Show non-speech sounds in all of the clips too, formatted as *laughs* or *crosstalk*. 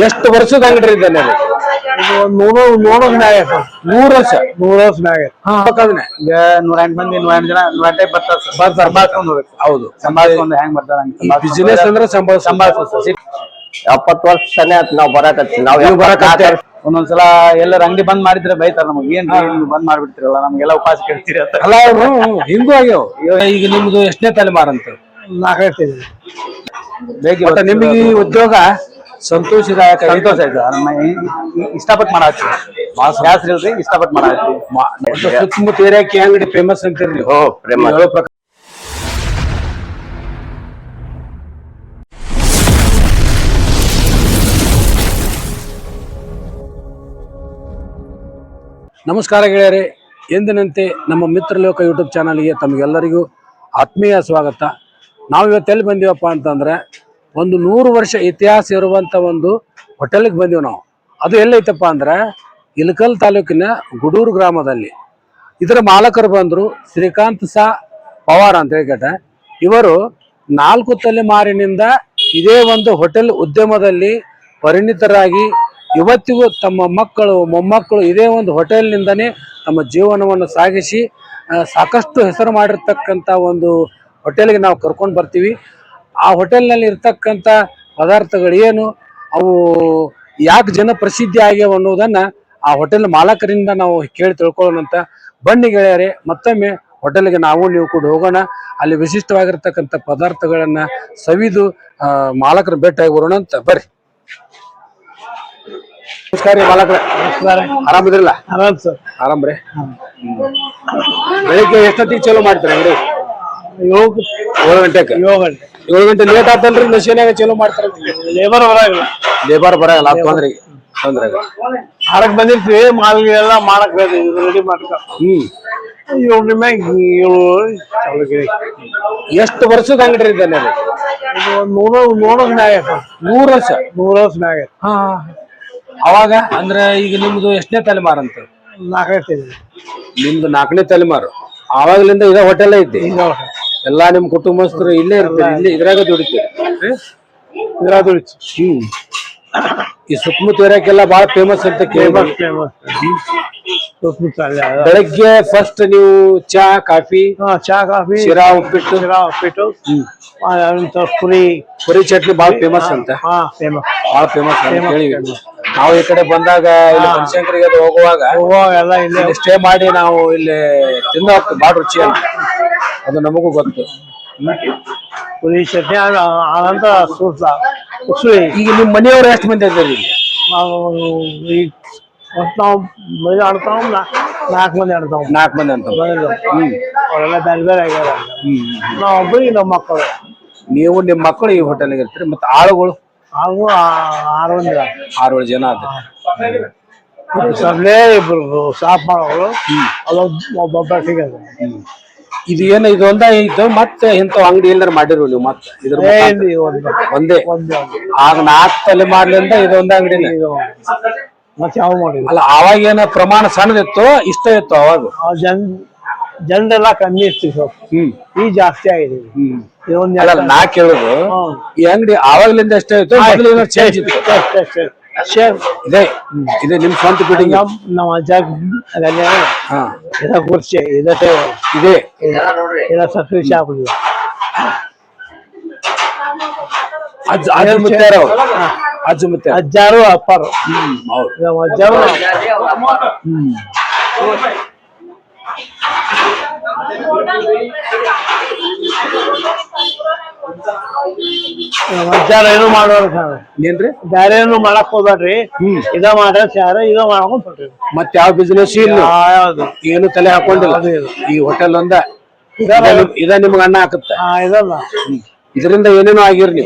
ಎಷ್ಟು ವರ್ಷದ ಅಂಗಡಿ ಇದ್ದಾನೆ ಅದು? ಇದು ಒಂದ್ ನೂರು ನೂರು ಮ್ಯಾಗ ಐತೆ ಮೂರು ವರ್ಷ? ನೂರು ವರ್ಷ ಮ್ಯಾಗ ಅದನ್ನೇ ಈಗ ನೂರ ಎಂಟು ಮಂದಿ ನೂರ ಎಂಟು ಜನ ನೂರ ಎಂಟು ಬರ್ತಾರ ಸರ್. ಬರ್ತಾರ ಸಂಭಾಳ್ಸ್ಕೊಂಡ್ ಹೋಗ್ಬೇಕು ಹೌದು. ಸಂಭಾಳ್ಸ್ಕೊಂಡು ಹೆಂಗ್ ಬರ್ತಾರ ಹಂಗ್ ಬಿಸಿನೆಸ್ ಅಂದ್ರೆ ಸಂಭಾಳ ಎಪ್ಪತ್ತು ವರ್ಷ ನಾವು ಆತ್ ನಾವ್ ಬರಾಕತ್ತಿ. ನಾವ್ ಬರಾಕತ್ತೀರಿ. ಒಂದೊಂದ್ಸಲ ಎಲ್ಲರ ಅಂಗಡಿ ಬಂದ್ ಮಾಡಿದ್ರೆ ಬೈತಾರ ನಮಗೆ. ಏನ್ ಬಂದ್ ಮಾಡ್ಬಿಡ್ತಿರಲ್ಲ ನಮ್ಗೆಲ್ಲ ಉಪವಾಸ ಕೇಳ್ತೀರಿ ಅಂತ. ಅಲ್ಲ ಹಿಂದೂ ಹಿಂಗೂ ಆಗ್ಯಾವ ಈಗ ನಿಮ್ದು ಎಷ್ಟನೇ ತಲೆಮಾರಂತ ಮತ್ತೆ ನಿಮಗೆ ಈ ಉದ್ಯೋಗ ಸಂತೋಷದಾಯಕ ಸಂತೋಷ ಆಯ್ತು. ನಮ್ಮ ಇಷ್ಟಪಟ್ಟು ಇಷ್ಟಪಟ್ಟು ಮಾಡಾತ್ತಿ ಜಾಸ್ತಿ ಇಲ್ರಿ ಇಷ್ಟಪಟ್ಟು ಮತ್ತೆ ಸುತ್ತಮುತ್ತ ಏರಿಯಾಕ್ಕೆ ಅಂಗಡಿ ಫೇಮಸ್ ಅಂತೀರಿ ನೀವು? ಓ ಪ್ರೇಮ ಹೇಳೋ ಪ್ರಕಾರ ನಮಸ್ಕಾರ ಗೆಳೆಯರೇ ಎಂದಿನಂತೆ ನಮ್ಮ ಮಿತ್ರಲೋಕ ಯೂಟ್ಯೂಬ್ ಚಾನಲ್ಗೆ ತಮಗೆಲ್ಲರಿಗೂ ಆತ್ಮೀಯ ಸ್ವಾಗತ. ನಾವು ಇವತ್ತು ಎಲ್ಲಿ ಬಂದೀವಪ್ಪ ಅಂತಂದ್ರೆ ಒಂದು ನೂರು ವರ್ಷ ಇತಿಹಾಸ ಇರುವಂಥ ಒಂದು ಹೋಟೆಲ್ಗೆ ಬಂದೀವಿ ನಾವು. ಅದು ಎಲ್ಲೈತಪ್ಪ ಅಂದ್ರೆ ಇಲಕಲ್ ತಾಲೂಕಿನ ಗುಡೂರು ಗ್ರಾಮದಲ್ಲಿ. ಇದರ ಮಾಲಕರು ಬಂದರು ಶ್ರೀಕಾಂತ್ ಸಾ ಪವಾರ್ ಅಂತ ಹೇಳ್ಕಟ. ಇವರು ನಾಲ್ಕು ತಲೆಮಾರಿನಿಂದ ಇದೇ ಒಂದು ಹೋಟೆಲ್ ಉದ್ಯಮದಲ್ಲಿ ಪರಿಣಿತರಾಗಿ ಇವತ್ತಿಗೂ ತಮ್ಮ ಮಕ್ಕಳು, ಮೊಮ್ಮಕ್ಕಳು ಇದೇ ಒಂದು ಹೋಟೆಲ್ನಿಂದನೇ ತಮ್ಮ ಜೀವನವನ್ನು ಸಾಗಿಸಿ ಸಾಕಷ್ಟು ಹೆಸರು ಮಾಡಿರ್ತಕ್ಕಂಥ ಒಂದು ಹೋಟೆಲ್ಗೆ ನಾವು ಕರ್ಕೊಂಡು ಬರ್ತೀವಿ. ಆ ಹೋಟೆಲ್ನಲ್ಲಿ ಇರ್ತಕ್ಕಂಥ ಪದಾರ್ಥಗಳು ಏನು ಅವು ಯಾಕೆ ಜನ ಪ್ರಸಿದ್ಧಿ ಆಗ್ಯಾವ ಅನ್ನೋದನ್ನ ಆ ಹೋಟೆಲ್ ಮಾಲಕರಿಂದ ನಾವು ಕೇಳಿ ತಿಳ್ಕೊಳ್ಳೋಣಂತ ಬನ್ನಿ ಗೆಳೆಯರೆ ಮತ್ತೊಮ್ಮೆ ಹೋಟೆಲ್ಗೆ ನಾವು ನೀವು ಕೂಡ ಹೋಗೋಣ. ಅಲ್ಲಿ ವಿಶಿಷ್ಟವಾಗಿರ್ತಕ್ಕಂಥ ಪದಾರ್ಥಗಳನ್ನ ಸವಿದು ಮಾಲಕರ ಭೇಟಿಯಾಗಿ ಬರೋಣ ಅಂತ. ಬರ್ರಿ. ನಮಸ್ಕಾರ ರೀ ಮಾಲಕರ. ಆರಾಮಿದ್ರಲ್ಲ ಆರಾಮ್ ಸರ್. ಆರಾಮ್ರಿ ಬೆಳಿಗ್ಗೆ ಎಷ್ಟೊತ್ತಿಗೆ ಚಲೋ ಮಾಡ್ತೀರಿ ಅಂಗಡಿ? ಏಳು ಗಂಟೆಗೆ? ಏಳು ಗಂಟೆ. ಏಳು ಗಂಟೆ ಲೇಟ್ ಆತಲ್ರಿ ನಶೀನ್ಯಾಗ ಚಲೋ ಮಾಡ್ತಾರ. ಲೇಬರ್ ಬರಾಗಿಲ್ಲ ಲೇಬರ್ ಬರಲ್ಲ ಅದು ತೊಂದ್ರೆ ತೊಂದ್ರೆ ಆರಕ್ಕೆ ಬಂದಿರ್ತೀವಿ ಮಾಲ್ಗೆಲ್ಲ ಮಾಡಕ್ ರೆಡಿ ಮಾಡ್ಕ. ಹ್ಮ್. ಏಳು ಮ್ಯಾಗ ಏಳು ಎಷ್ಟು ವರ್ಷದ ಅಂಗಡಿ ಇದ್ದಾನೆ ಅದು? ನೂರು ನೂರು ಮ್ಯಾಗ ವರ್ಷ? ನೂರು ವರ್ಷ ಮ್ಯಾಗ ಹಾ ಅವಾಗ? ಅಂದ್ರೆ ಈಗ ನಿಮ್ದು ಎಷ್ಟನೇ ತಲೆಮಾರು ಅಂತ? ನಾಲ್ಕನೇ ಇದೆ ನಿಮ್ದು ನಾಲ್ಕನೇ ತಲೆಮಾರು. ಆವಾಗ್ಲಿಂದ ಇದೇ ಹೋಟೆಲ್ ಐತಿ ಎಲ್ಲಾ ನಿಮ್ ಕುಟುಂಬಸ್ಥರು ಇಲ್ಲೇ ಇರ್ತಾರೆ ಇಲ್ಲಿ ಇದ್ರಾಗ ದುಡಿತೀರಿ. ಇದ್ರಾಗ ದುಡಿತು ಹ್ಮ್. ಈ ಸುತ್ತಮುತ್ತ ಏರಿಯಾಕ್ಕೆಲ್ಲ ಬಹಳ ಫೇಮಸ್ ಅಂತ ಕೇಳಿ ಫೇಮಸ್ ಫೇಮಸ್ ಸುತ್ತಮುತ್ತ ಅಲ್ಲಿ ಅದ. ಬೆಳಗ್ಗೆ ಫಸ್ಟ್ ನೀವು ಚಾ ಕಾಫಿ ಹಾ, ಚಾ ಕಾಫಿ ಶಿರಾ ಉಪ್ಪಿಟ್ಟು. ಶಿರಾ ಉಪ್ಪಿಟ್ಟು. ಆ, ಪುರಿ. ಪುರಿ ಚಟ್ನಿ ಬಹಳ ಫೇಮಸ್ ಅಂತ. ಹಾ ಫೇಮಸ್ ಬಹಳ ಫೇಮಸ್ ಅಂತ ಹೇಳಿವಿ ನಾವು ಈ ಕಡೆ ಬಂದಾಗ ಇಲ್ಲಿ ಬನಶಂಕರಿಗೆ ಅದು ಹೋಗುವಾಗ ಹೋಗುವಾಗ ಎಲ್ಲ ಇಲ್ಲೇ ಇಲ್ಲಿ ಸ್ಟೇ ಮಾಡಿ ನಾವು ಇಲ್ಲಿ ತಿಂದ ಹೋಗ್ತೀವಿ ಬಹಳ ರುಚಿ ಅಂತ ಅದು ನಮಗೂ ಗೊತ್ತು. ಪುರಿ ಚಟ್ನಿ ಆ- ಆನಂತರ ಸೂಸ ಉಸುಳಿ ಈಗ ನಿಮ್ಮ ಮನೆಯವರು ಎಷ್ಟು ಮಂದಿ ಇದ್ದಾರೆ ಇಲ್ಲಿ? ನಾವು ಈಗ ಒಟ್ಟು ನಾವು ಮದುವೆ ಆಡ್ತಾವ ನಾಲ್ಕು ಮಂದಿ ಆಡ್ತಾವ ನಾಲ್ಕು ಮಂದಿ ಅಂತ ಅವರೆಲ್ಲ ಬೇರೆ ಬೇರೆ ಆಗ್ಯಾರ ನಾವು ಒಬ್ಬರಿಗೆ ನಮ್ಮ ಮಕ್ಕಳು. ನೀವು ನಿಮ್ಮ ಮಕ್ಕಳು ಈ ಹೋಟೆಲ್ಗೆ ಇರ್ತೀರಿ ಮತ್ತೆ ಆಳುಗಳು? ಹಾಗೂ ಆರು ಮಂದಿ ಇದಾರೆ. ಆರು ಏಳು ಜನ ಅದ ಸರ್ಲೇ ಇಬ್ರು ಸಾಫ್ ಮಾಡೋರು ಅದೊಬ್ಬ ಒಬ್ಬೊಬ್ಬ ಸಿಗದು ಇದು ಏನು ಇದು ಒಂದ ಇದ್ದು ಮತ್ತೆ ಇಂತ ಅಂಗಡಿ ಇಲ್ಲ ಮಾಡಿರು ನೀವು ಮತ್ತೆ ಇದ್ರ ಮುಖಾಂತರ? ಒಂದೇ. ಆಗ ನಾಲ್ಕು ತಲೆಮಾರ್ಲಿಂದ ಇದು ಒಂದ ಅಂಗಡಿನೇ. ಇದು ಮತ್ತೆ ಯಾವ ಮಾಡಿಲ್ಲ ಅಲ್ಲ ಅವಾಗ ಏನ ಪ್ರಮಾಣ ಸಣ್ಣದಿತ್ತು ಇಷ್ಟ ಇತ್ತು ಅವಾಗ? ಆ ಜನ್ ಜನರೆಲ್ಲ ಕಮ್ಮಿ ಇತ್ತು ಸ್ವಲ್ಪ ಹ್ಮ್. ಈ ಜಾಸ್ತಿ ಆಗಿದೆ ಈಗ. ಹ್ಮ್. ಅಲ್ಲ ನಾ ಕೇಳುದು ಈ ಅಂಗಡಿ ಅವಾಗ್ಲಿಂದ ಎಷ್ಟೇ ಇತ್ತು ಮೊದಲು ಚೇಂಜ್ ಇತ್ತು. ಶೇರ್ ಇದೆ. ಇದೆ ನಿಮ್ ಸ್ವಂತ ಬಿಲ್ಡಿಂಗ್ ನಮ್ಮ ನಮ್ಮ ಅಜ್ಜ ಅದನ್ನೇ ಹಾ. ಇದ ಕುರ್ಚಿ ಇದ. ಟೇಬಲ್ ಇದೆ ಇದ ಸಕ್ರಿ ಶಾಪ್ ಇದು ಅಜ್ಜ ಅಜ್ಜ ಮುತ್ತಾರ ಅಜ್ಜ ಮುತ್ತಾರ. ಅಜ್ಜಾರು ಅಪ್ಪಾರು. ಹ್ಮ್ ಹೌದು. ನಮ್ಮ ಅಜ್ಜಾರು. ನಮ್ಮ ಏನು ಮಾಡೋರು ಸರ್. ಏನ್ರಿ? ಬೇರೆ ಏನು ಮಾಡಕ್ ಹೋಗ್ಬೇಡ್ರಿ. ಇದ ಮಾಡ್ರಿ ಸಾರ ಇದ ಮಾಡ್ಕೊಂಡ್ ಕೊಟ್ರಿ. ಮತ್ತೆ ಯಾವ ಬಿಸ್ನೆಸ್ ಇಲ್ಲ ಯಾವ್ದು? ಏನು ತಲೆ ಹಾಕೊಂಡಿಲ್ಲ. ಈ ಹೋಟೆಲ್ ಒಂದ. ಇದ ನಿಮ್ಗ ಅಣ್ಣ ಹಾಕುತ್ತೆ. ಇದಲ್ಲ. ಇದರಿಂದ ಏನೇನೋ ಆಗಿರ್ಲಿ.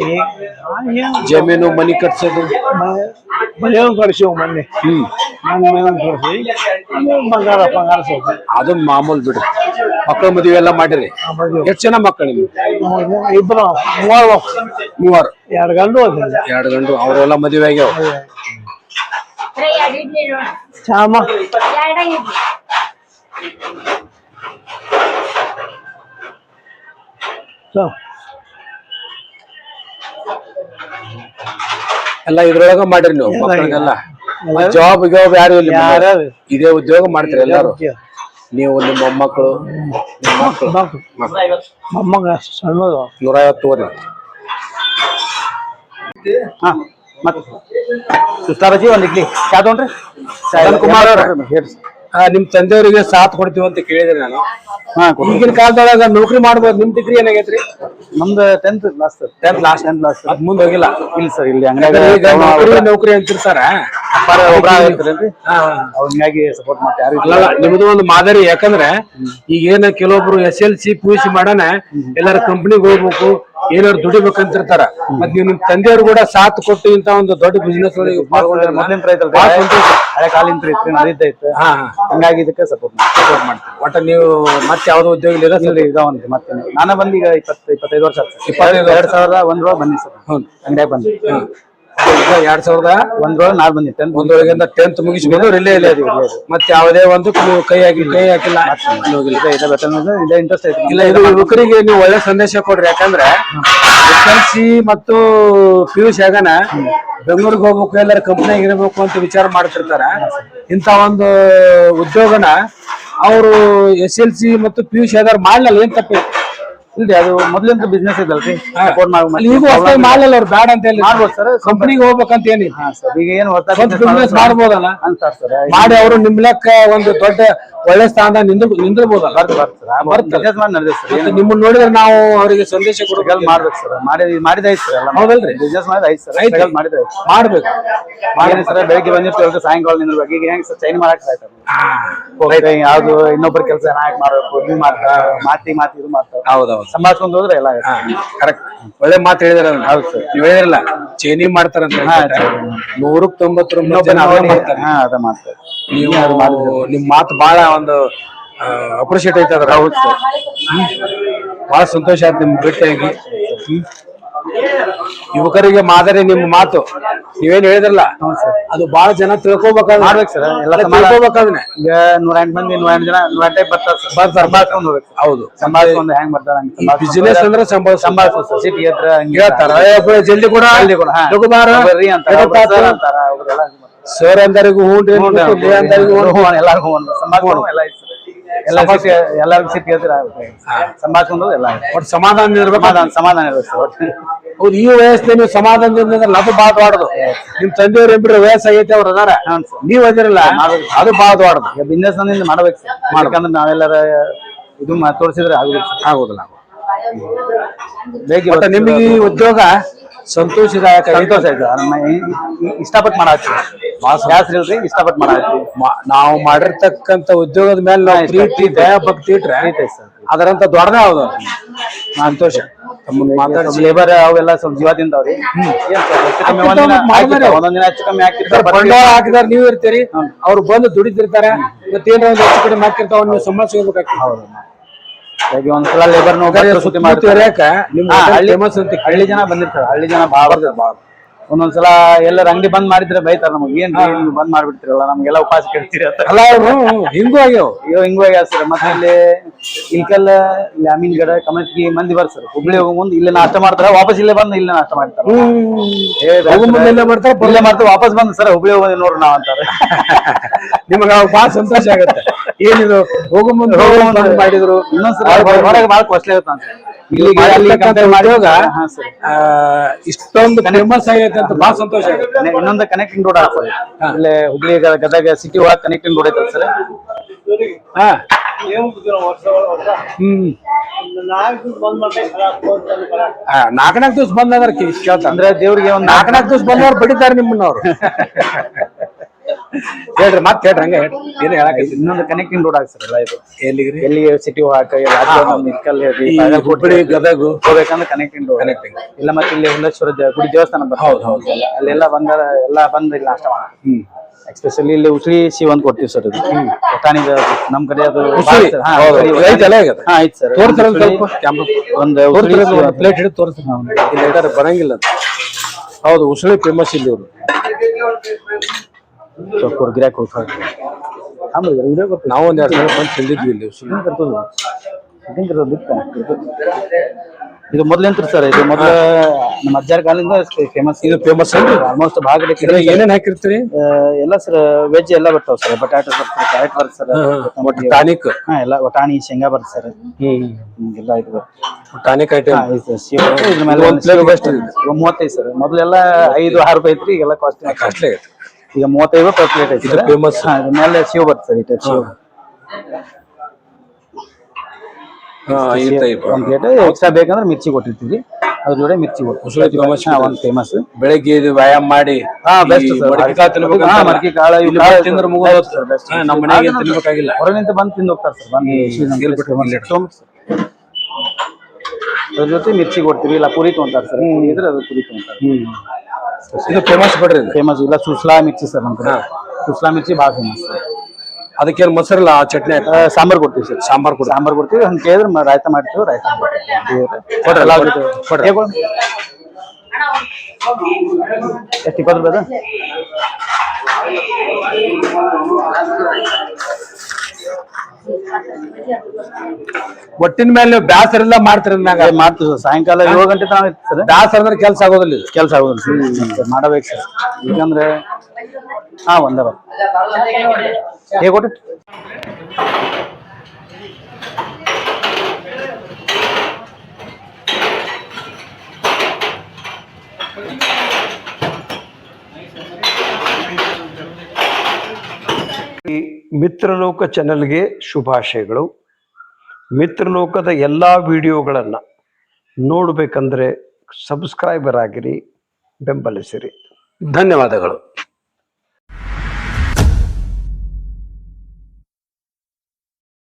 ಜಮೀನು ಮನಿ ಕಟ್ಸೋದು. ಮನೆ ಒಂದು ಕರ್ಸಿವ್ ಮೊನ್ನೆ. ಹ್ಮ್. ಮೊನ್ನೆ ಮನೆ ಒಂದು ಕರ್ಸಿ ಆಮೇಲೆ ಬಂಗಾರ ಬಂಗಾರ ಸ್ವಲ್ಪ. ಅದು ಮಾಮೂಲ್ ಬಿಡ್ರಿ ಮಕ್ಕಳ ಮದುವೆ ಎಲ್ಲ ಮಾಡಿರಿ. ಎಷ್ಟು ಜನ ಮಕ್ಕಳು ನಿಮ್ಗೆ? ಇಬ್ರು ಮೂವರು ಮಕ್ಳು. ಮೂವರು. ಎರಡು ಗಂಡು ಎರಡು ಗಂಡು ಅವರೆಲ್ಲ ಮದುವೆ ಆಗ್ಯಾವ. ಚಾಮ ಸೊ ಎಲ್ಲ ಇದ್ರೊಳಗ ಮಾಡ್ರಿ ನೀವು ಮಕ್ಕಳಿಗೆಲ್ಲ ಜಾಬ್ ಜಾಬ್ ಯಾರು ಇಲ್ಲ? ಇದೇ ಉದ್ಯೋಗ ಮಾಡ್ತೀರಿ ಎಲ್ಲಾರು. ನೀವು ನಿಮ್ಮ ಮೊಮ್ಮಕ್ಕಳು ನಿಮ್ಮ ಮಕ್ಕಳು. ಮಕ್ಕಳು ಮೊಮ್ಮಗ ಸಣ್ಣದು. ನೂರೈವತ್ತು ತಗೋರಿ ಹಾ ಮತ್ ಸುಸ್ತಾರಜಿ ಒಂದು ಇಡ್ಲಿ. ಚಾ ತಗೊಂಡ್ರಿ. ಕುಮಾರ್ ಅವ್ರ. ನಿಮ್ ತಂದೆಯವರಿಗೆ ಸಾಥ್ ಕೊಡ್ತೀವಿ ಅಂತ ಕೇಳಿದ್ರೆ ನಾನು. ಹಾ ಈಗಿನ ಕಾಲದೊಳಗ ನೌಕರಿ ಮಾಡ್ಬೋದು. ನಿಮ್ ಡಿಗ್ರಿ ಏನಾಗೈತ್ರಿ ನಮ್ದು tenth last sir tenth last tenth last ಅದ್ ಮುಂದ್ ಹೋಗಿಲ್ಲ? ಇಲ್ಲ ಸರ್ ಇಲ್ಲಿ ಈಗ ನೌಕರಿ ಅಂತೀರಿ ನೌಕರಿ ಅಂತಿರ್ತಾರ ಒಬ್ರ ಆಗಿರ್ತಾರೇನ್ರಿ ಹಾ. ಸಪೋರ್ಟ್ ಯಾರು ಇಲ್ಲ. ಅಲ್ಲಲ್ಲ ನಿಮ್ದು ಒಂದು ಮಾದರಿ ಯಾಕಂದ್ರೆ ಈಗ ಏನ ಕೆಲವೊಬ್ರು S L C P U C ಮಾಡಾನ ಎಲ್ಲಾರ ಕಂಪ್ನಿಗೆ ಹೋಗ್ಬೇಕು ಏನಾರು ದುಡಿಬೇಕಂತಿರ್ತಾರ. ಮತ್ ನೀವು ನಿಮ್ ತಂದೆಯವ್ರು ಕೂಡ ಸಾಥ್ ಕೊಟ್ಟು ಇಂತ ಒಂದು ದೊಡ್ಡ ಬಿಸ್ನೆಸ್ ಒಳಗೆ ಪಾಲ್ಗೊಂಡ್ರೆ ಮೊದ್ಲಿನ ರೈತಲ್ರಿ ಭಾಳ ಸಂತೋಷ. ಹಳೆ ನಡೀತಾ ಇತ್ತು. ಹಾ ಹಾ. ಹಂಗಾಗಿ ಇದಕ್ಕೆ ಸಪೋರ್ಟ್ ಸಪೋರ್ಟ್ ಮಾಡ್ತೀವಿ. ಒಟ್ಟ ನೀವು ಮತ್ತೆ ಯಾವ್ದೋ ಉದ್ಯೋಗ ಇಲ್ಲ ಇಲ್ರಿ ಒಂದು ಮತ್ತೆ ನಾನು ಬಂದ್ ಈಗ ಇಪ್ಪತ್ತು ಇಪ್ಪತ್ತೈದು ವರ್ಷ ಆಯ್ತು ಇಪ್ಪತ್ತೈದು. ಎರಡ್ ಸಾವಿರದ ಒಂದ್ರೊಳಗೆ ಬಂದಿ ಸರ್. ಹೌದು ಅಂಗಡಿಯಾಗ ಬಂದಿ ಎರಡ್ ಸಾವಿರದ ಒಂದ್ರೊಳಗೆ ನಾಲ್ ಬಂದಿ ಟೆಂತ್ ಒಂದೊಳಗಿಂದ ಟೆಂತ್ ಮುಗಿಸ್ಕೊಂಡು ಇಲ್ಲೇ ಇಲ್ಲ ಮತ್ತೆ ಯಾವುದೇ ಒಂದು ಕೈ ಹಾಕಿ ಕೈ ಹಾಕಿಲ್ಲ. ಇದೆ ಇಂಟ್ರೆಸ್ಟ್ ಐತಿ ಇಲ್ಲ ಇದು ಯುವಕರಿಗೆ ನೀವು ಒಳ್ಳೆ ಸಂದೇಶ ಕೊಡ್ರಿ ಯಾಕಂದ್ರೆ ಎಸ್ ಎಲ್ ಸಿ ಮತ್ತು ಪಿ ಯು ಸಿ ಆಗನ ಬೆಂಗಳೂರಿಗೆ ಹೋಗ್ಬೇಕು ಎಲ್ಲಾರ ಕಂಪ್ನಿಯಾಗ ಇರಬೇಕು ಅಂತ ವಿಚಾರ ಮಾಡ್ತಿರ್ತಾರ. ಇಂತ ಒಂದು ಉದ್ಯೋಗನ ಅವರು ಎಸ್ ಎಲ್ ಸಿ ಮತ್ತು ಪಿ ಯು ಸಿ ಆದಾರ ಮಾಡ್ಲಲ್ಲ ಏನ್ ತಪ್ಪೈತಿ ಇಲ್ರಿ ಅದು ಮೊದ್ಲಿಂದ ಬಿಸ್ನೆಸ್ ಇದಲ್ರಿ ಸಪೋರ್ಟ್ ಅಲ್ಲಿ ಈಗ ಹೊಸದಾಗಿ ಮಾಡ್ಲಲ್ಲ ಅವ್ರು ಬ್ಯಾಡ ಅಂತ ಹೇಳಿ. ಮಾಡ್ಬೋದು ಸರ್ ಕಂಪ್ನಿಗೆ ಹೋಗ್ಬೇಕಂತ ಹಾ ಸರ್ ಈಗ ಏನು ಹೊಸ ಬಿಸ್ನೆಸ್ ಮಾಡ್ಬೋದಲ್ಲ? ಅಂತಾರ ಸರ್ ಮಾಡಿ ಅವರು ನಿಮ್ ಲೆಕ್ಕ ಒಂದು ದೊಡ್ಡ ಒಳ್ಳೆ ಸ್ಥಾನ ನಿಂದ್ರ ನಿಂದ್ರಬೋದಲ್ಲ? ಬಿಸ್ನೆಸ್ ಮಾಡಿ ನಡೆದ ಸರ್ ನಿಮ್ಮನ್ನ ನೋಡಿದ್ರೆ ನಾವು ಅವರಿಗೆ ಸಂದೇಶ ಸ್ಟ್ರಗಲ್ ಮಾಡ್ಬೇಕು ಸರ್ ಮಾಡಿ ಮಾಡಿದ ಐತ್ ಸರ್ ಹೌದಲ್ರಿ? ಬಿಸ್ನೆಸ್ ಮಾಡಿದ ಐತ್ ಸರ್ ಐತಿ. ಮಾಡಿದ ಮಾಡ್ಬೇಕು. ಮಾಡಿ ಸರ್ ಬೆಳಗ್ಗೆ ಬಂದಿರ್ತೀವಿ ಸಾಯಂಕಾಲ ನಿಂದ್ರಬೇಕು. ಈಗ ಹೆಂಗ್ ಸರ್ ಚೈನ್ ಮಾಡಕ್ ಆಯ್ತು ಯಾವ್ದು ಇನ್ನೊಬ್ಬರ ಕೆಲಸ ಯಾಕೆ ಮಾಡ್ಬೇಕು ನೀವು ಮಾಡ್ತಾ ಮಾತಿ ಮಾತಿ ಇದು ಮಾಡ್ತಾರೆ ಹೌದೌದು. ಸಂಭಾಳ್ಸ್ಕೊಂಡ್ ಹೋದ್ರೆ ಎಲ್ಲ. ಕರೆಕ್ಟ್ ಒಳ್ಳೆ ಮಾತು ಹೇಳಿದ್ರ ಹೌದು ಸರ್. ನೀವು ಹೇಳಿರಲ್ಲ ಚೇನಿ ಮಾಡ್ತಾರಂತ. ನೂರಕ್ ತೊಂಬತ್ತೊಂಬತ್ತು ಜನ ಮಾಡ್ತಾರೆ. ಹಾ ಅದ ಮಾಡ್ತಾರೆ. ನೀವು ನಿಮ್ ಮಾತು ಬಹಳ ಒಂದು ಅಪ್ರಿಶಿಯೇಟ್ ಐತೆ ಅದ್ರ ಹೌದು ಸರ್. ಬಹಳ ಸಂತೋಷ ಆಯ್ತು ನಿಮ್ ಭೇಟಿಯಾಗಿ. ಯುವಕರಿಗೆ ಮಾದರಿ ನಿಮ್ಮ ಮಾತು. ನೀವೇನ್ ಹೇಳಿದ್ರಲ್ಲ? ಅದು ಬಹಳ ಜನ ತಿಳ್ಕೊಬೇಕಾದ್ರೆ ಮಾಡ್ಬೇಕು ಸರ್ ಎಲ್ಲ ಸಮಾಜ ತಿಳ್ಕೊಬೇಕಾದ್ರೆ ಈಗ ನೂರ ಎಂಟು ಮಂದಿ ನೂರ ಎಂಟು ಜನ ನೂರ ಎಂಟು ಬರ್ತಾರೆ ಸರ್. ಬರ್ತಾರೆ. ಹೋಗ್ಬೇಕು ಹೌದು. ಸಂಭಾಳ್ಸ್ಕೊಂಡ್ ಹೆಂಗ್ ಬರ್ತಾರೆ ಹಂಗ್ ಬಿಸಿನೆಸ್ ಅಂದ್ರೆ ಸಂಭಾಳ ಸಂಭಾಳ್ಸ್ಬೋದು ಸಿಟಿ ಹತ್ರ ಹಂಗೆ ಹೇಳ್ತಾರ. "ಏ ಒಬ್ಬ ಜಲ್ದಿ ಕೂಡ. ಅಲ್ಲಿ ಕೂಡ ಬರ್ರಿ? ಸರ್ ಅಂತಾರ ಅವ್ರೆಲ್ಲ ಇದು ಮಾಡ್ತಾರೆ. ಸರ್ ಅಂದರಿಗೂ ಹ್ಞೂ ರೀ, ಹ್ಞೂ, ಎಲ್ಲಾರ್ಗೂ ಸಂಭಾಳ್ಸ್ಕೊಂಡು ಎಲ್ಲ. ಎಲ್ಲ ಎಲ್ಲರಿಗೂ ಸಿಟಿ ಹತ್ರ ಆಗುತ್ತೆ ಸಂಭಾಳ್ಸ್ಕೊಂಡು ಎಲ್ಲ. ಒಟ್ಟು ಸಮಾಧಾನ ಇರ್ಬೇಕು. ಸಮಾಧಾನ ಸಮಾಧಾನ ಇರ್ಬೇಕು. ಸರ್ ಒಟ್ಟು. ಹೌದು ಈ ವಯಸ್ಸಿನ ನೀವು ಸಮಾಧಾನದಿಂದ ಲಭ್ಯ ಅದು ಬಾಳ ದೊಡ್ಡದು ನಿಮ್ ತಂದೆಯವ್ರ ವಯಸ್ಸು ವಯಸ್ಸಾಗೈತೆ ಅವ್ರು ಅದಾರ. ನೀವು ಅದಿರಲ್ಲ ಅದು ಬಾಳ ದೊಡ್ಡದು ಬಿಸ್ನೆಸ್ ಅಂದಿಂದ ಮಾಡ್ಬೇಕು. ಸರ್ ಯಾಕಂದ್ರೆ ನಾವೆಲ್ಲರ ಇದು ತೋರಿಸಿದ್ರೆ ಆಗುದಿಲ್ಲ. ನಿಮಗೆ ಈ ಉದ್ಯೋಗ ಸಂತೋಷದಾಯಕ ಸಂತೋಷ ಆಯ್ತು. ಇಷ್ಟಪಟ್ಟು ಮಾಡಾಕ್ತೀವಿ ಜಾಸ್ತಿ ಇಲ್ರಿ ಇಷ್ಟಪಟ್ಟು ಮಾಡಾಕ್ತೀವಿ ನಾವು ಮಾಡಿರ್ತಕ್ಕಂಥ ಉದ್ಯೋಗದ ಮೇಲೆ ನಾವು ಪ್ರೀತಿ ದಯ ಭಕ್ತಿ ಇಟ್ರೆ ಅದರಂತ ದೊಡ್ಡದೇ ಹೌದು ಸಂತೋಷ. ಮಾತಾಡಿಸಿ ಲೇಬರ್ ಅವೆಲ್ಲ ಸ್ವಲ್ಪ ಜೀವದಿಂದ. ಹಾಕಿರ್ತಾವೆ, ಒಂದೊಂದ್ ದಿನ ಹೆಚ್ಚು ಕಮ್ಮಿ ಹಾಕಿರ್ತಾರೆ ಬಂಡವಾಳ ಹಾಕಿದಾರ ನೀವ್ ಇರ್ತೀರಿ. ಅವ್ರು ಬಂದು ದುಡಿದಿರ್ತಾರೆ ಮತ್ತೇನೋ ಒಂದು ಹೆಚ್ಚು ಕಡಿಮೆ ಹಾಕಿರ್ತಾವ ನೀವು ಸಂಭಾಳಿಸ್ಕೋಬೇಕಾಗ್ತದೆ ಬೆಳಗ್ಗೆ ಒಂದ್ಸಲ ಲೇಬರ್ ಸುತ್ತಿ ಹಳ್ಳಿ ಫೇಮಸ್ ಅಂತ ಹಳ್ಳಿ ಜನ ಬಂದಿರ್ತಾರೆ ಹಳ್ಳಿ ಜನ ಭಾಳ ಬರ್ತಾರೆ ಭಾಳ. ಒಂದೊಂದ್ಸಲ ಎಲ್ಲರ ಅಂಗಡಿ ಬಂದ್ ಮಾಡಿದ್ರೆ ಬೈತಾರ ನಮಗೆ. ಏನ್ ಬಂದ್ ಮಾಡ್ಬಿಡ್ತಿರಲ್ಲ ನಮ್ಗೆಲ್ಲ ಉಪವಾಸ ಕೇಳ್ತೀರಿ ಅಂತ. ಅಲ್ಲ ಹಿಂಗೂ ಆಗ್ಯಾವ. ಅಯ್ಯೋ ಹಿಂಗೂ ಹೋಗಿ ಸರ್. ಮತ್ತೆ ಇಲ್ಲಿ ಇಲ್ಕಲ್ ಇಲ್ಲಿ ಅಮೀನ್ಗಡ ಕಮತ್ಗಿ ಮಂದಿ ಬರ್ತಾರೆ. ಹುಬ್ಳಿ ಹೋಗೋ ಮುಂದ್ ಇಲ್ಲೇ ನಾಷ್ಟ ಮಾಡ್ತಾರ ವಾಪಸ್ ಇಲ್ಲೇ ಬಂದು ಇಲ್ಲೇ ನಾಷ್ಟ ಮಾಡ್ತಾರೆ. ಹೋಗೋ ಇಲ್ಲೇ ಮಾಡ್ತಾರೆ, ಇಲ್ಲೇ ಮಾಡ್ತಾರೆ ವಾಪಸ್ ಬಂದ್ ಸರ್ ಹುಬ್ಳಿ ಹೋಗೋದು ನೋಡ್ರಿ ನಾವ್ ಅಂತಾರೆ. ನಿಮಗ ಅವಾಗ ಬಹಳ ಸಂತೋಷ ಆಗುತ್ತೆ. ಏನಿದು? ಹೋಗೋ ಮುಂದೆ ಹೋಗೋ ಮುಂದೆ ಬಂದ್ ಮಾಡಿದ್ರು. ಇನ್ನೊಂದ್ಸಲ ಹೊರಗೆ ಭಾಳ ಕಾಸ್ಟ್ಲಿ ಆಗುತ್ತೆ ಅಂತ ಇಲ್ಲಿಗೆ ಅಲ್ಲಿ ಕಂಪೇರ್ ಮಾಡಿ ಹಾ ಸರ್. ಆ, ಇಷ್ಟೊಂದು ಫೇಮಸ್ ಆಗೈತೆ ಅಂತ ಬಹಳ ಸಂತೋಷ ಆಗುತ್ತೆ. ಇನ್ನೊಂದು ಕನೆಕ್ಟಿಂಗ್ ರೋಡ್ ಆಗ್ತದೆ ಇಲ್ಲೇ ಹುಬ್ಳಿ ಗದಗ ಸಿಟಿ ಒಳಗೆ ಕನೆಕ್ಟಿಂಗ್ ರೋಡ್ ಐತಲ್ಲ ಸರ್? ಹಾ. ಹ್ಮ್. ಆ, ನಾಲ್ಕ್ ನಾಲ್ಕು ದಿವಸ ಬಂದಾದ್ರ ಕೇಳ್ತಾರ ಅಂದ್ರೆ ದೇವ್ರಿಗೆ ಒಂದು ನಾಲ್ಕನಾಕ್ ನಾಲ್ಕು ದಿವಸ ಬಂದವ್ರು ಬಡಿತಾರೆ ನಿಮ್ಮನ್ನ ಅವ್ರು *laughs* ಹೇಳ್ರಿ ಮತ್ತೆ ಹೇಳ್ರಿ ಹಂಗೆ ಹೇಳ್ರಿ. ಏನು ಹೇಳಕ್ ಇನ್ನೊಂದು ಕನೆಕ್ಟಿಂಗ್ ರೋಡ್ ಆಗಿ ಸರ್ ಎಲ್ಲ ಇದು ಎಲ್ಲಿಗ್ರಿ ಎಲ್ಲಿ ಸಿಟಿ ಹೋಗಾಕ ನಿಲ್ಕಲ್ ಈ ಹುಬ್ಬಳ್ಳಿ ಗದಗ. ಹೋಗ್ಬೇಕಂದ್ರೆ ಕನೆಕ್ಟಿಂಗ್ ರೋಡ್ ಕನೆಕ್ಟಿಂಗ್ ಇಲ್ಲ ಮತ್ತೆ ಇಲ್ಲಿ ಹುಲ್ಲೇಶ್ವರ ಗುಡಿ ದೇವಸ್ಥಾನ ಬರ್ತದೆ. ಹೌದು, ಹೌದು. ಅಲ್ಲೆಲ್ಲ ಬಂದಾರ ಎಲ್ಲ ಬಂದ ಇಲ್ಲಿ ನಾಷ್ಟ ಮಾಡ ಹ್ಮ್. ಎಸ್ಪೆಷಲಿ ಇಲ್ಲಿ ಉಸಿರಿ ಸಿಹಿ ಅಂತ ಕೊಡ್ತೀವಿ ಸರ್ ಇದು. ಬಟಾಣಿ ನಮ್ ಕಡೆ ಅದು ಸರ್. ತೋರ್ಸ್ತಾರ ಒಂದ್ ಸ್ವಲ್ಪ? ಒಂದು ಒಂದು ಪ್ಲೇಟ್ ಹಿಡಿದು ತೋರಿಸ್ತಾರೆ ಬರಂಗಿಲ್ಲ ಹೌದು ಉಸಿರಿ ಫೇಮಸ್ ಇಲ್ಲಿ ಇವರು. ಸ್ವಲ್ಪ ಗಿರಾಕ್ ಹೋಗ್ತಾರೆ ಆಮೇಲೆ ವಿಡಿಯೋ ನಾವು ಒಂದು ಎರಡು ಬಂದು ತಿಂದಿದ್ವಿ ಇಲ್ಲಿ. ಉಸುಳಿ ಇದು ಮೊದ್ಲಿಂತ್ರ ಸರ್ ಇದು ಮೊದ್ಲ ನಮ್ಮ ಅಜ್ಜಾರ ಕಾಲಿಂದ ಫೇಮಸ್ ಇದು ಫೇಮಸ್ ಆಲ್ಮೋಸ್ಟ್ ಭಾಗಕ್ಕೆ ಏನೇನು ಹಾಕಿರ್ತೀರಿ? ಎಲ್ಲ ಸರ್ ವೆಜ್ ಎಲ್ಲ ಬರ್ತಾವ ಸರ್ ಬಟಾಟೆ ಬರ್ತದೆ ಕ್ಯಾರೆಟ್ ಬರ್ತದೆ ಸರ್ ಟಾನಿಕ್ ಹಾ. ಎಲ್ಲ ಬಟಾಣಿ ಶೇಂಗಾ ಬರ್ತದೆ ಸರ್ ಎಲ್ಲ ಇದು ಟಾನಿಕ್ ಐಟಮ್ ಇದ್ರ ಮೇಲೆ? ಇವಾಗ ಮೂವತ್ತೈದು ಸರ್ ಮೊದಲೆಲ್ಲ ಐದು ಆರು ರೂಪಾಯಿ ಐತ್ರಿ ಈಗೆಲ್ಲ ಕಾಸ್ಟ್ಲಿ ಕಾಸ್ಟ್ಲಿ ಆಗೈತೆ ಈಗ ಮೂವತ್ತೈದು ರೂಪಾಯಿ ಪ್ಲೇಟ್ ಐತಿ ಇದು famous. ಹಾ ಮೇಲೆ ಬರ್ತದೆ ಸರ್ ಈ ಟೈಪ್ ಸೇವ್ ಹಾ ಈ ಟೈಪ್ ಒಂದ್ ಪ್ಲೇಟ್ ಎಕ್ಸ್ಟ್ರಾ ಬೇಕಂದ್ರೆ ಮಿರ್ಚಿ ಕೊಟ್ಟಿರ್ತೀವಿ. ಅದ್ರ ಜೊತೆ ಮಿರ್ಚಿ ಉಸುಳಿ famous ಹಾ ಒಂದು ಫೇಮಸ್ ಬೆಳಗ್ಗೆ ಇದು ವ್ಯಾಯಾಮ ಮಾಡಿ ಹಾ ಬೆಸ್ಟ್ ಈ ಸರ್ ಮಡಕೆ ಕಾಳು ತಿನ್ಬೇಕಂತ ಹಾ ಮಡಕೆ ಕಾಳು ಇಲ್ಲಿ ಇವು ತಿಂದ್ರೆ ಮುಗಿದು best sir, best. ನಮ್ಮ ಮನೆಗೆ ಏನ್ ತಿನ್ಬೇಕಾಗಿಲ್ಲ. ಹೊರಗಿಂದ ಬಂದು ತಿಂದು ಹೋಗ್ತಾರೆ ಸರ್ ಬಂದು ಶ್ರೀ ನಮ್ಮ place famous. ಇಲ್ಲಿ ತೊಗೊಂಬ sir. ಅದ್ರ ಜೊತೆ ಮಿರ್ಚಿ ಕೊಡ್ತೀವಿ ಇಲ್ಲ ಪುರಿ ತೊಗೊಂತಾರೆ ಸರ್ ಪುರಿ ಇದ್ರೆ ಅದು ಪುರಿ ತೊಗೊಂತಾರೆ ಇದು ಫೇಮಸ್ ಬಿಡ್ರಿ ಇದು ಫೇಮಸ್ ಇಲ್ಲ ಸುಸ್ಲಾ ಮಿರ್ಚಿ ಸರ್ ನಮ್ಮ ಕಡೆ ಸುಸ್ಲಾ ಮಿರ್ಚಿ ಭಾಳ ಫೇಮಸ್ ಅದಕ್ಕೇನು ಮೊಸರಿಲ್ಲ ಆ ಚಟ್ನಿ ಹಾಕಿ ಸಾಂಬಾರ್ ಕೊಡ್ತೀವಿ ಸರ್. ಸಾಂಬಾರ್ ಕೊಡಿ ಸಾಂಬಾರ್ ಕೊಡ್ತೀವಿ. ಹಂಗೆ ಕೇಳಿದ್ರೆ ಮ- ರಾಯ್ತ ಮಾಡ್ತೀವಿ ರಾಯ್ತ ಕೊಡ್ರಿ, ಕೊಡ್ರಿ. ಎಷ್ಟು ಇಪ್ಪತ್ತು ರೂಪಾಯಿ? ಒಟ್ಟಿನ ಮೇಲೆ ನೀವು ಬ್ಯಾಸರ ಇಲ್ಲ ಮಾಡ್ತೀರಿ ಮಾಡ್ತೀವಿ ಸರ್. ಸಾಯಂಕಾಲ ಏಳು ಗಂಟೆ ತನಕ ಇತ್ತು ಸರ್ ಬ್ಯಾಸರ ಅಂದ್ರೆ ಕೆಲಸ ಆಗೋದಿಲ್ಲ ಇದು? ಕೆಲಸ ಆಗೋದಿಲ್ಲ ಸರ್. ಮಾಡಬೇಕು ಸರ್. ಯಾಕಂದ್ರೆ ಹಾ ಒಂದೇ ಬರ್. ಹೇಗೆ ಕೊಟ್ಟು ಈ ಮಿತ್ರಲೋಕ ಚಾನಲ್ಗೆ ಶುಭಾಶಯಗಳು. ಮಿತ್ರಲೋಕದ ಎಲ್ಲ ವಿಡಿಯೋಗಳನ್ನು ನೋಡಬೇಕಂದ್ರೆ ಸಬ್ಸ್ಕ್ರೈಬರ್ ಆಗಿರಿ ಬೆಂಬಲಿಸಿರಿ. ಧನ್ಯವಾದಗಳು.